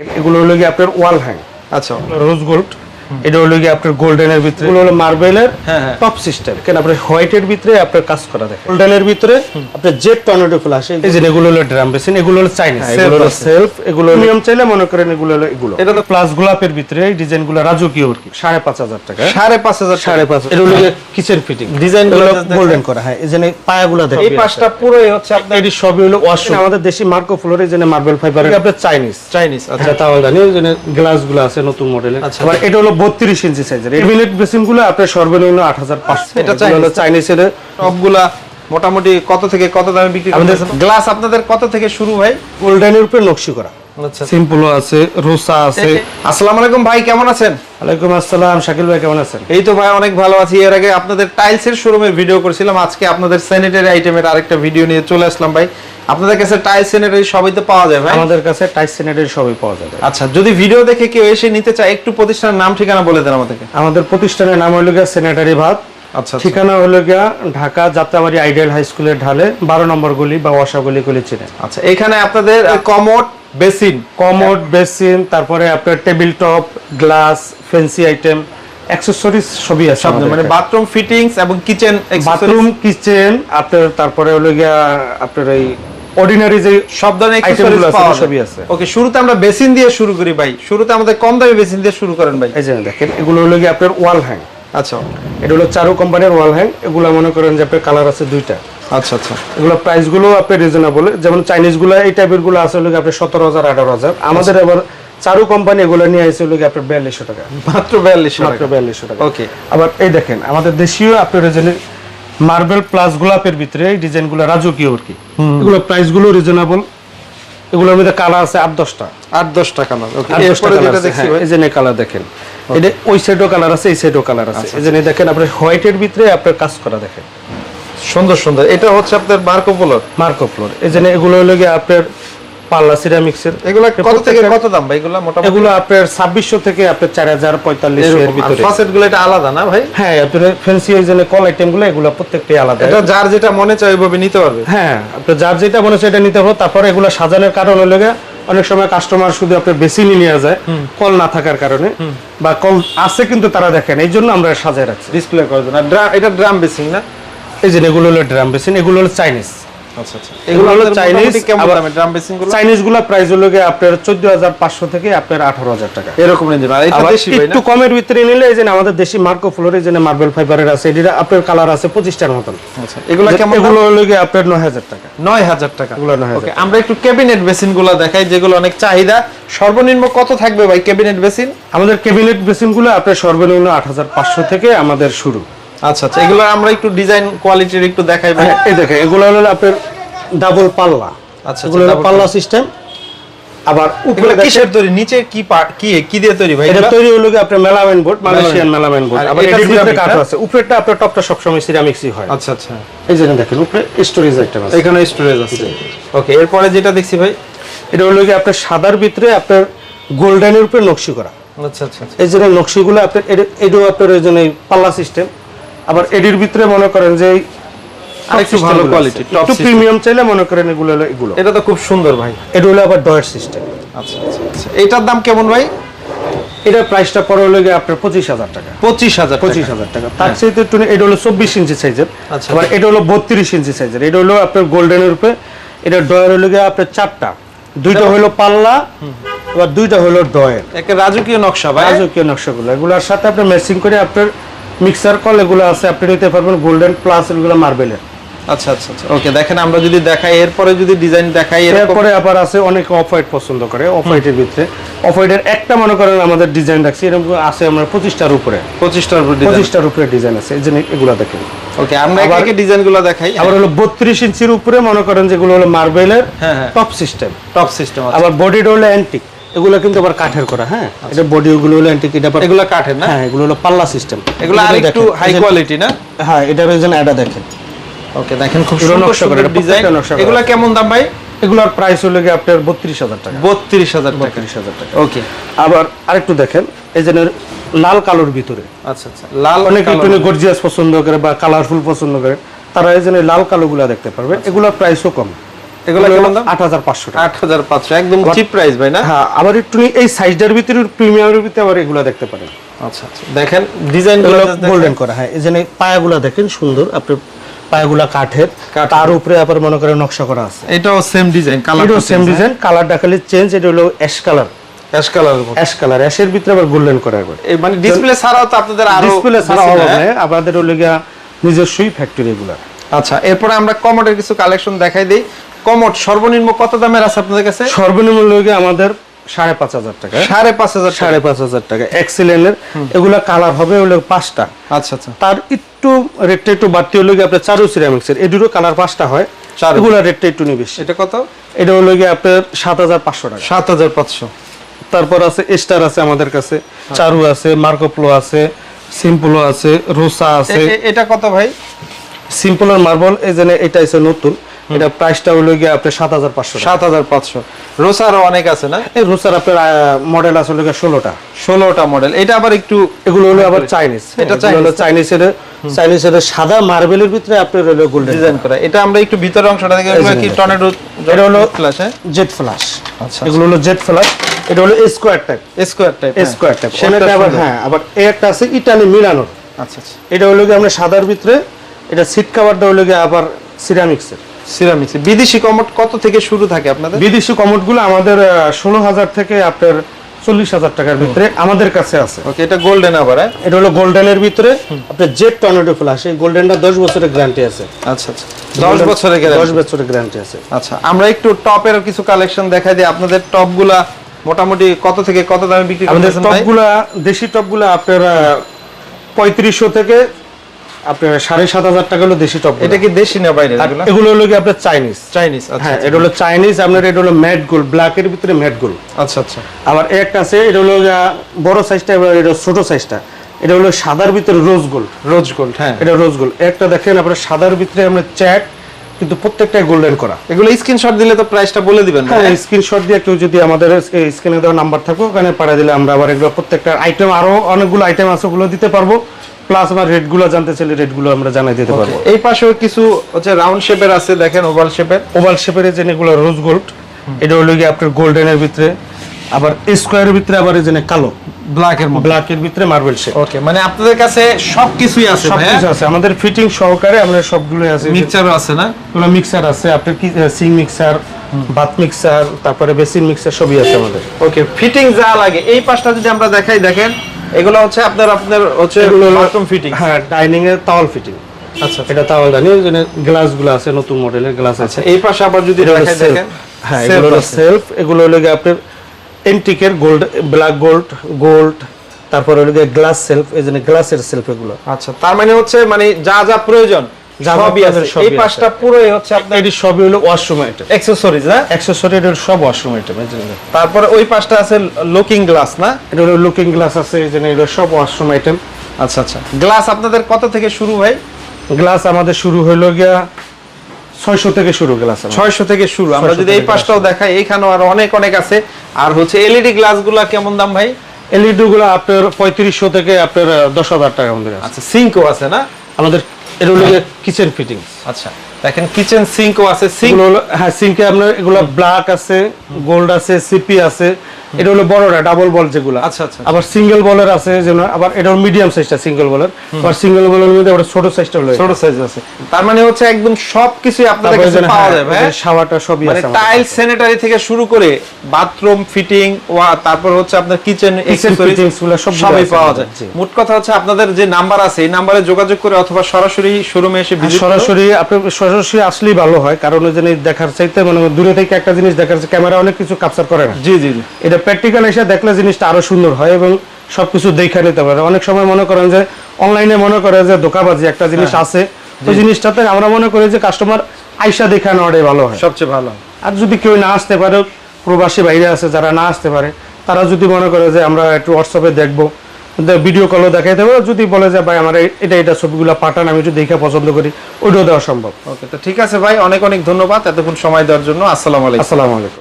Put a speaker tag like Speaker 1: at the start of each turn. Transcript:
Speaker 1: এগুলো হলো গিয়ে আপনার ওয়াল হ্যাং
Speaker 2: আচ্ছা।
Speaker 1: Rose gold. এটা হলো গিয়ে আপনার গোল্ডেনের ভিতরে। এগুলো হলো মার্বেলের
Speaker 2: হ্যাঁ, হ্যাঁ।
Speaker 1: Top system. কেন? আপনার হোয়াইটের ভিতরে আপনার কাজ করা গোল্ডেনের ভিতরে আপনার জেট টর্নেডো ফুল আসে এই যে এগুলো হলো ড্রাম বেসিন এগুলো হলো চাইনিজ
Speaker 2: হ্যাঁ,
Speaker 1: এগুলো হলো সেলফ এগুলো নিয়ম চাইলে মনে করেন এগুলো হলো এগুলো।
Speaker 2: এটা তো
Speaker 1: প্লাস গোলাপের ভিতরে এই ডিজাইনগুলো রাজকীয় আর কি। সাড়ে পাঁচ হাজার টাকা।
Speaker 2: সাড়ে পাঁচ হাজার
Speaker 1: সাড়ে পাঁচ এটা হলো কিচেন ফিটিং। গোল্ডেন করা হ্যাঁ এই যে পায়াগুলো দেখেন।
Speaker 2: এই পুরোই হচ্ছে আপনার
Speaker 1: এটি সবই হলো ওয়াশরুম আমাদের দেশি মার্কো ফ্লোরে যে মার্বেল ফাইবার আপনার চাইনিজ।
Speaker 2: চাইনিজ আচ্ছা।
Speaker 1: তাহলে জানি ওই জন্য গ্লাসগুলো আছে নতুন মডেলের
Speaker 2: আচ্ছা।
Speaker 1: আবার এটা হলো বত্রিশ ইঞ্চি সাইজের ক্যাবিনেট বেসিনগুলো আপনার সর্বনিম্ন আট হাজার পাঁচশো।
Speaker 2: এটা চাইনিজ।
Speaker 1: চাইনিজের
Speaker 2: সবগুলা মোটামুটি কত থেকে কত দামে বিক্রি
Speaker 1: আমাদের-
Speaker 2: গ্লাস আপনাদের কত থেকে শুরু হয়?
Speaker 1: গোল্ডেনের উপরে নকশি করা। সিম্পলও আছে রোসা আছে।
Speaker 2: আসসালামু আলাইকুম ভাই কেমন আছেন?
Speaker 1: ওয়ালাইকুম আসসালাম শাকিল ভাই কেমন আছেন?
Speaker 2: এই তো ভাই অনেক ভালো আছি। এর আগে আপনাদের টাইলসের শোরুমের ভিডিও করেছিলাম। আজকে আপনাদের স্যানিটারি আইটেমের আরেকটা ভিডিও নিয়ে চলে আসলাম ভাই। আপনাদের কাছে টাইলস স্যানিটারি সবই তো পাওয়া যায় ভাই?
Speaker 1: আমাদের কাছে সেনেটের সবই পাওয়া যাবে
Speaker 2: আচ্ছা যদি ভিডিও দেখে কেউ এসে নিতে চায় একটু প্রতিষ্ঠানের নাম ঠিকানা বলে দেন আমাদেরকে।
Speaker 1: আমাদের প্রতিষ্ঠানের নাম হলো গিয়া সেনেটারি ভাত
Speaker 2: আচ্ছা আচ্ছা।
Speaker 1: ঠিকানা হলো গিয়া ঢাকা যাত্রাবাড়ি আইডিয়াল হাই স্কুলের ঢালে বারো নম্বর গলি বা ওয়াসা গলি গলি চিনে
Speaker 2: আচ্ছা এখানে আপনাদের কমোড বেসিন
Speaker 1: কমোড বেসিন তারপরে আপনার table top glass fancy item accessories সবই আছে
Speaker 2: মানে বাথরুম ফিটিংস এবং কিচেন
Speaker 1: বাথরুম কিচেন আপনার তারপরে হলো গিয়া আপনার এই অর্ডিনারি যে
Speaker 2: সব
Speaker 1: ধরনেরগুলো
Speaker 2: পাওয়া
Speaker 1: সবই আছে।
Speaker 2: ওকে শুরুতে আমরা বেসিন দিয়ে শুরু করি ভাই। শুরুতে আমাদের কম দামি বেসিন দিয়ে শুরু করেন ভাই।
Speaker 1: এই যে দেখেন এগুলো হলো গিয়ে আপনার ওয়াল হ্যাং
Speaker 2: আচ্ছা।
Speaker 1: এটা হলো চারু কোম্পানির ওয়াল হ্যাং এগুলো মনে করেন যে আপনার কালার আছে দুইটা।
Speaker 2: আচ্ছা আচ্ছা।
Speaker 1: এগুলো প্রাইসগুলো রিজনেবল যেমন চাইনিজগুলো এই টাইপেরগুলো আছে হলো গিয়ে আপনার সতেরো হাজার আঠারো হাজার। আমাদের এবার চারু কোম্পানি এগুলো নিয়ে আসছে হলো আপনার বিয়াল্লিশশো টাকা।
Speaker 2: মাত্র বিয়াল্লিশ
Speaker 1: মাত্র বিয়াল্লিশশো টাকা।
Speaker 2: ওকে
Speaker 1: আবার এই দেখেন আমাদের দেশীয় আপনার মার্বেল প্লাস গোলাপের ভিতরে এই ডিজাইনগুলো রাজকীয় আর কি। এগুলো প্রাইসগুলো রিজনেবল এগুলোর মধ্যে কালার আছে আট দশটা।
Speaker 2: আট
Speaker 1: দশটা
Speaker 2: দেখছি
Speaker 1: হ্যাঁ, এই যে কালার দেখেন। এটা ওই সাইডও কালার আছে এই সাইডও কালার আছে। এই যে দেখেন আপনার হোয়াইটের ভিতরে আপনার কাজ করা দেখেন।
Speaker 2: সুন্দর সুন্দর। এটা হচ্ছে আপনার মার্কো পোলোর?
Speaker 1: মার্কো ফ্লোর এই যে এগুলো হলো গিয়ে আপনার পাল্লা সিরামিক্সের।
Speaker 2: এগুলো কত থেকে কত দাম ভাই? এগুলো মোটামুটি?
Speaker 1: এগুলো আপনার ছাব্বিশশো থেকে আপনার চার হাজার পঁয়তাল্লিশশো এর ভিতরে।
Speaker 2: ফাসেটগুলো এটা আলাদা না ভাই?
Speaker 1: হ্যাঁ আপনার ফ্যান্সি ওই যে কল আইটেমগুলো এগুলো প্রত্যেকটাই আলাদা।
Speaker 2: এটা যার যেটা মনে চায় ওইভাবে নিতে পারবে?
Speaker 1: হ্যাঁ আপনার যার যেটা মনে হচ্ছে এটা নিতে হবে তারপরে এগুলো সাজানোর কারণ হলো গিয়ে অনেক সময় কাস্টমার শুধু আপনার বেশি নিয়ে যায় কল না থাকার কারণে। বা কল আছে কিন্তু তারা দেখেন এই জন্য আমরা সাজায় রাখছি।
Speaker 2: ডিসপ্লে করে দেন আর এটা ড্রাম বেসিং না?
Speaker 1: এই যে এগুলো হলো ড্রাম বেসিন এগুলো হলো চাইনিজ
Speaker 2: আচ্ছা আচ্ছা। এগুলো হলো চাইনিজ কেমন
Speaker 1: আবার-
Speaker 2: দামে ড্রাম
Speaker 1: বেসিংগুলো? চাইনিজগুলো প্রাইস হলো গিয়ে আপনার চোদ্দ হাজার পাঁচশো থেকে আপনার আঠারো হাজার টাকা।
Speaker 2: এরকম নিয়ে আর এটা দেশি ভাই
Speaker 1: একটু কমের ভিতরে নিলে এই যে আমাদের দেশি মার্কো ফ্লোরে যে মার্বেল ফাইবারের আছে এটির আপনার কালার আছে পঁচিশটার মতন।
Speaker 2: আচ্ছা এগুলো কেমন
Speaker 1: এগুলো হলো গিয়ে আপনার নয় হাজার টাকা।
Speaker 2: নয় হাজার টাকা।
Speaker 1: এগুলো 9,000
Speaker 2: ওকে আমরা একটু ক্যাবিনেট বেসিনগুলো দেখাই যেগুলো অনেক চাহিদা। সর্বনিম্ন কত থাকবে ভাই ক্যাবিনেট বেসিন
Speaker 1: আমাদের ক্যাবিনেট বেসিনগুলো আপনার সর্বনিম্ন আট হাজার পাঁচশো থেকে আমাদের শুরু।
Speaker 2: আচ্ছা আচ্ছা এগুলো আমরা একটু ডিজাইন কোয়ালিটির একটু দেখাই ভাই।
Speaker 1: এই দেখেন এগুলো হলো আপনার ডাবল পাল্লা।
Speaker 2: আচ্ছা,
Speaker 1: এগুলো হলো পাল্লা সিস্টেম আবার উপরে
Speaker 2: কিসের তৈরি? নিচে কি কি কি দিয়ে তৈরি ভাই
Speaker 1: এটা তৈরি হলো গিয়ে আপনার melamine board Malaysian melamine. Board. আবার
Speaker 2: এটা
Speaker 1: ভিতরে কাঠ আছে। উপরেরটা আপনার টপটা সবসময় সিরামিক্সই হয়।
Speaker 2: আচ্ছা আচ্ছা।
Speaker 1: এই যে দেখেন উপরে স্টোরেজ আইটেম আছে।
Speaker 2: এখানে স্টোরেজ আছে। ওকে এরপরে যেটা দেখছি ভাই?
Speaker 1: এটা হলো গিয়ে আপনার সাদার ভিতরে আপনার গোল্ডেনের উপরে নকশি করা।
Speaker 2: আচ্ছা আচ্ছা আচ্ছা।
Speaker 1: এই যে নকশিগুলো আপনার এটি- আপনার ওই জন্য পাল্লা সিস্টেম আবার এডির ভিতরে মনে করেন যে এই
Speaker 2: আরেকটু ভালো কোয়ালিটি
Speaker 1: একটু প্রিমিয়াম চাইলে মনে করেন এগুলো হলো এগুলো।
Speaker 2: এটা তো খুব সুন্দর ভাই।
Speaker 1: এটা হলো আবার ডয়ের সিস্টেম
Speaker 2: আচ্ছা আচ্ছা আচ্ছা। এটার দাম কেমন ভাই?
Speaker 1: এটার প্রাইসটা পরে হলো গিয়ে আপনার পঁচিশ হাজার টাকা।
Speaker 2: পঁচিশ হাজার
Speaker 1: পঁচিশ হাজার টাকা। তার চাইতে একটু এটা হলো চব্বিশ ইঞ্চি সাইজের
Speaker 2: আচ্ছা।
Speaker 1: আবার এটা হলো বত্রিশ ইঞ্চি সাইজের এটা হলো আপনার গোল্ডেনের উপরে। এটা ডয়ের হলো গিয়ে আপনার চারটা। দুইটা হলো পাল্লা। আবার দুইটা হলো ডয়ের
Speaker 2: একটা রাজকীয় নকশা ভাই।
Speaker 1: রাজকীয় নকশাগুলো। এগুলোর সাথে আপনার ম্যাচিং করে আপনার মিক্সার কল এগুলো আছে আপনি নিতে পারবেন গোল্ডেন প্লাস এগুলো মার্বেলের
Speaker 2: আচ্ছা আচ্ছা আচ্ছা। ওকে দেখেন আমরা যদি দেখাই এরপরে যদি ডিজাইন দেখাই
Speaker 1: এরপরে আবার আছে অনেকে অফ হোয়াইট পছন্দ করে অফ হোয়াইটের ভিতরে। অফ হোয়াইটের একটা মনে করেন আমাদের ডিজাইন রাখছি এরকম আছে আমরা পঁচিশটার উপরে।
Speaker 2: পঁচিশটার উপর
Speaker 1: পঁচিশটার উপরে ডিজাইন আছে এই জন্য এগুলো দেখেন।
Speaker 2: ওকে আমরা
Speaker 1: আবার-
Speaker 2: ডিজাইনগুলো দেখাই।
Speaker 1: আবার হলো বত্রিশ ইঞ্চির উপরে মনে করেন যেগুলো হলো মার্বেলের
Speaker 2: হ্যাঁ, হ্যাঁ।
Speaker 1: টপ সিস্টেম
Speaker 2: টপ সিস্টেম
Speaker 1: আবার বডিটা হলো অ্যান্টিক এগুলো কিন্তু আবার কাঠের করা হ্যাঁ? এটা বডি ওগুলো হলো অ্যান্টিক এটা
Speaker 2: এগুলো কাঠের না?
Speaker 1: হ্যাঁ এগুলো হলো পাল্লা সিস্টেম
Speaker 2: এগুলো আরেকটু হাই কোয়ালিটি না?
Speaker 1: হ্যাঁ এটার জন্য এটা দেখেন।
Speaker 2: ওকে দেখেন খুব সুন্দর
Speaker 1: নকশা করা,
Speaker 2: ডিজাইন এগুলো কেমন দাম ভাই?
Speaker 1: এগুলোর প্রাইস হলো গিয়ে আপনার বত্রিশ হাজার টাকা।
Speaker 2: বত্রিশ হাজার টাকা।
Speaker 1: বত্রিশ হাজার টাকা।
Speaker 2: ওকে।
Speaker 1: আবার আরেকটু দেখেন এই যে লাল কালোর ভিতরে।
Speaker 2: আচ্ছা আচ্ছা লাল
Speaker 1: অনেকে। একটু গর্জিয়াস পছন্দ করে বা কালারফুল পছন্দ করে তারা এই জন্য লাল কালো গুলা দেখতে পারবে এগুলোর প্রাইসও কম।
Speaker 2: এগুলো কেমন দাম?
Speaker 1: আট হাজার পাঁচশো টাকা।
Speaker 2: আট হাজার পাঁচশো একদম চিপ প্রাইস ভাই না?
Speaker 1: হ্যাঁ আবার একটু এই সাইজটার ভিতরে প্রিমিয়ামের ভিতরে আবার এগুলো দেখতে পারেন।
Speaker 2: আচ্ছা আচ্ছা। দেখেন ডিজাইন
Speaker 1: গোল্ডেন করা হ্যাঁ এই যে পায়াগুলা দেখেন সুন্দর। আপনি পায়াগুলা কাঠের।
Speaker 2: কাঠের।
Speaker 1: তার উপরে আবার মনে করেন নকশা করা আছে।
Speaker 2: এটাও সেম ডিজাইন কালার
Speaker 1: এটাও সেম ডিজাইন কালারটা খালি চেঞ্জ এটা হলো ash colour
Speaker 2: ash colour
Speaker 1: ash colour অ্যাশের ভিতরে আবার গোল্ডেন করা একবার
Speaker 2: মানে ডিসপ্লে ছাড়াও তো আপনাদের আরও
Speaker 1: ডিসপ্লে আপনাদের হলো নিজস্বই ফ্যাক্টরি এগুলা
Speaker 2: আচ্ছা এরপরে আমরা কমোডের কিছু কালেকশন দেখাই দিই। কমোড সর্বনিম্ন কত দামের আছে আপনাদের কাছে?
Speaker 1: সর্বনিম্ন গিয়া আমাদের সাড়ে পাঁচ হাজার টাকা।
Speaker 2: সাড়ে পাঁচ হাজার টাকা।
Speaker 1: সাড়ে পাঁচ হাজার টাকা। এক্সিলেন্টের এগুলা কালার হবে হলো পাঁচটা।
Speaker 2: আচ্ছা আচ্ছা।
Speaker 1: তার একটু রেটটা একটু বাড়তি হলো গিয়ে আপনার চারু সিরামিক্সের এগুলো কালার পাঁচটা হয়।
Speaker 2: চারু।
Speaker 1: এগুলা রেটটা একটু নিয়ে
Speaker 2: এটা কত?
Speaker 1: এটা হলো গিয়ে আপনার সাত হাজার পাঁচশো টাকা।
Speaker 2: সাত হাজার পাঁচশো।
Speaker 1: তারপর আছে স্টার আছে আমাদের কাছে। চারু আছে মার্কোপ্লো আছে সিম্পলো আছে রোসা আছে।
Speaker 2: এটা কত ভাই?
Speaker 1: সিম্পল আর মার্বল এই যে এটা আছে নতুন। এটা প্রাইসটা হলো গিয়ে আপনার সাত হাজার পাঁচশো
Speaker 2: সাত হাজার পাঁচশো। রোসারও অনেক আছে না?
Speaker 1: এই রোসার আপনার মডেল আছে হলো গিয়ে ষোলোটা।
Speaker 2: ষোলোটা মডেল এটা আবার একটু
Speaker 1: এগুলো হলো আবার চাইনিজ
Speaker 2: এটা
Speaker 1: হলো সাদা মার্বেলের ভিতরে আপনার হলো গোল্ডেন
Speaker 2: ডিজাইন করা। এটা আমরা একটু ভিতরের অংশটা দেখে কি টর্নেডো
Speaker 1: এটা হলো-
Speaker 2: ফ্ল্যাশ
Speaker 1: জেট ফ্ল্যাশ
Speaker 2: আচ্ছা।
Speaker 1: এগুলো হলো জেট ফ্ল্যাশ এটা হলো square type
Speaker 2: square type
Speaker 1: square type
Speaker 2: সেটা
Speaker 1: আবার হ্যাঁ আবার এই একটা আছে ইটালি মিলানোর
Speaker 2: আচ্ছা আচ্ছা।
Speaker 1: এটা হলো গিয়ে আমরা সাদার ভিতরে এটা সিট কাভারটা হলো গিয়ে আবার সিরামিক্সের
Speaker 2: সিরামিক্স বিদেশি কমোড কত থেকে শুরু থাকে আপনাদের?
Speaker 1: বিদেশি কমোডগুলো আমাদের ষোলো হাজার থেকে আপনার চল্লিশ হাজার টাকার ভিতরে আমাদের কাছে আছে।
Speaker 2: ওকে এটা গোল্ডেন আবার হ্যাঁ?
Speaker 1: এটা হলো গোল্ডেনের ভিতরে। আপনার জেট টর্নেডো ফ্ল্যাশ এই গোল্ডেনটা দশ বছরের গ্যারান্টি আছে।
Speaker 2: আচ্ছা আচ্ছা। দশ বছরের
Speaker 1: দশ বছরের গ্যারান্টি আছে।
Speaker 2: আচ্ছা আমরা একটু টপের কিছু কালেকশন দেখাই দিই। আপনাদের টপগুলা মোটামুটি কত থেকে কত দামে বিক্রি
Speaker 1: আমাদের টপগুলা দেশি টপগুলা আপনার পঁয়ত্রিশশো থেকে আপনার সাড়ে সাত হাজার টাকা হলো দেশি টপ
Speaker 2: এটা কি দেশি না বাইরে এগুলো?
Speaker 1: হলো কি আপনার চাইনিজ
Speaker 2: চাইনিজ আচ্ছা
Speaker 1: হ্যাঁ এটা হলো চাইনিজ আপনার এটা হলো ম্যাট গোল্ড ব্ল্যাকের ভিতরে ম্যাট
Speaker 2: আচ্ছা আচ্ছা।
Speaker 1: আবার একটা আছে এটা হলো বড় সাইজটা এবার এটা ছোট সাইজটা এটা হলো সাদার ভিতরে রোজ গোল্ড
Speaker 2: রোজ গোল্ড হ্যাঁ।
Speaker 1: এটা রোজ গোল্ড একটা দেখেন আপনার সাদার ভিতরে আমরা চ্যাট কিন্তু প্রত্যেকটাই গোল্ডেন করা।
Speaker 2: এগুলো স্ক্রিনশট দিলে তো প্রাইসটা বলে দিবেন
Speaker 1: হ্যাঁ স্ক্রিনশট দিয়ে কেউ যদি আমাদের স্ক্রিনে দেওয়া নাম্বার থাকো ওখানে পাঠিয়ে দিলে আমরা আবার এগুলো প্রত্যেকটা আইটেম আরও অনেকগুলো আইটেম আছে ওগুলো দিতে পারব। প্লাস আমার রেটগুলো জানতে চাইলে রেটগুলো আমরা জানাই দিতে পারব।
Speaker 2: এই পাশেও কিছু হচ্ছে রাউন্ড শেপের আছে দেখেন ওভাল শেপের
Speaker 1: ওভাল শেপের যে এগুলো রোজ গোল্ড এটা হলো গিয়ে আপনার গোল্ডেনের ভিতরে। আবার স্কোয়ারের ভিতরে আবার এই যে কালো
Speaker 2: ব্ল্যাক এর মধ্যে
Speaker 1: ব্ল্যাকের ভিতরে মার্বেল
Speaker 2: ওকে মানে আপনাদের কাছে সবকিছুই আছে ভাই
Speaker 1: সবকিছু আছে। আমাদের ফিটিং সহকারে আমরা সবগুলো আছে।
Speaker 2: আছে না?
Speaker 1: মিক্সার আছে? আপনার কি সিং মিক্সার ভাত মিক্সার তারপরে বেসিন মিক্সার সবই আছে আমাদের।
Speaker 2: ওকে ফিটিং যা লাগে। এই পাশটা যদি আমরা দেখাই দেখেন এগুলো হচ্ছে আপনার আপনার হচ্ছে বাথরুম ফিটিং
Speaker 1: হ্যাঁ ডাইনিং এর তাওয়াল ফিটিং
Speaker 2: আচ্ছা
Speaker 1: এটা তাওয়াল দানি ওই জন্য গ্লাসগুলো আছে নতুন মডেলের গ্লাস আছে।
Speaker 2: এই পাশে আবার যদি দেখাই দেখেন।
Speaker 1: হ্যাঁ এগুলো সেলফ এগুলো হলো আপনার এন্টিকের গোল্ড ব্ল্যাক গোল্ড গোল্ড তারপরে হলো গ্লাস সেলফ এই জন্য গ্লাসের সেলফ এগুলো।
Speaker 2: আচ্ছা তার মানে হচ্ছে মানে যা যা প্রয়োজন সবই আছে। এই। পাশটা পুরোই হচ্ছে আপনার
Speaker 1: এটি সবই হলো ওয়াশরুম আইটেম
Speaker 2: অ্যাকসেসরিজ না
Speaker 1: অ্যাক্সেসরি এটা হলো সব ওয়াশরুম আইটেম
Speaker 2: তারপরে ওই পাশটা আছে লুকিং গ্লাস না?
Speaker 1: এটা হলো লুকিং গ্লাস আছে এই জন্য এগুলো সব ওয়াশরুম আইটেম
Speaker 2: আচ্ছা আচ্ছা। গ্লাস আপনাদের কত থেকে শুরু ভাই?
Speaker 1: গ্লাস আমাদের শুরু হলো গিয়া ছয়শো থেকে শুরু গ্লাস
Speaker 2: ছয়শো থেকে শুরু। আমরা যদি এই পাশটাও দেখাই এইখানেও আর অনেক অনেক আছে। আর হচ্ছে এলইডি গ্লাস কেমন দাম ভাই?
Speaker 1: এলইডি গুলো আপনার পঁয়ত্রিশশো থেকে আপনার দশ হাজার টাকা আমাদের আছে।
Speaker 2: আচ্ছা সিঙ্কও আছে না?
Speaker 1: আমাদের এটা হলো কিচেন ফিটিং
Speaker 2: আচ্ছা দেখেন কিচেন সিঙ্কও আছে। সিঙ্ক
Speaker 1: হ্যাঁ সিঙ্কে আপনার এগুলো ব্ল্যাক আছে গোল্ড আছে সিপি আছে। এটা হলো বড়টা ডাবল বল যেগুলো।
Speaker 2: আচ্ছা, আচ্ছা।
Speaker 1: আবার সিঙ্গেল বলের আছে যেন আবার এটা মিডিয়াম সাইজটা সিঙ্গেল বলের আবার সিঙ্গেল বলের মধ্যে আবার ছোট সাইজটা হলো
Speaker 2: ছোট সাইজ আছে। তার মানে হচ্ছে একদম সবকিছুই আপনাদের কাছে পাওয়া
Speaker 1: হ্যাঁ,
Speaker 2: যাবে হ্যাঁ?
Speaker 1: শাওয়ারটা সবই
Speaker 2: মানে
Speaker 1: আছে আমাদের
Speaker 2: টাইল স্যানিটারি থেকে শুরু করে বাথরুম ফিটিং ওয়া তারপর হচ্ছে আপনার কিচেন
Speaker 1: fittings গুলো সবগুলো
Speaker 2: সবই পাওয়া যায়। মোট কথা হচ্ছে আপনাদের যে নাম্বার আছে এই নাম্বারে যোগাযোগ করে অথবা সরাসরি শোরুমে এসে
Speaker 1: সরাসরি আপনি সরাসরি আসলেই ভালো হয় কারণ ওই জন্য দেখার চাইতে মানে দূরে থেকে একটা জিনিস দেখার ক্যামেরা অনেক কিছু ক্যাপচার করে না।
Speaker 2: জি জি জি।
Speaker 1: এটা প্র্যাকটিক্যাল এসে দেখলে জিনিসটা আরও সুন্দর হয় এবং সবকিছু দেখে নিতে পারে। অনেক সময় মনে করেন যে অনলাইনে মনে করে যে ধোকাবাজি একটা জিনিস
Speaker 2: হ্যাঁ।
Speaker 1: আছে ওই জিনিসটাতে আমরা মনে করি যে কাস্টমার আইসা দেখে নেওয়াটাই ভালো হয়।
Speaker 2: সবচেয়ে ভালো।
Speaker 1: আর যদি কেউ না আসতে পারে প্রবাসী বাইরে আছে যারা না আসতে পারে তারা যদি মনে করে যে আমরা একটু হোয়াটসঅ্যাপে দেখব ভিডিও কলও দেখাই দেবো যদি বলে যে ভাই আমার এটা এটা ছবিগুলো পাঠান আমি একটু দেখে পছন্দ করি ওইটাও দেওয়া সম্ভব।
Speaker 2: ওকে তো ঠিক আছে ভাই অনেক অনেক ধন্যবাদ এতক্ষণ সময় দেওয়ার জন্য। আসসালামু আলাইকুম।
Speaker 1: আসসালামু আলাইকুম।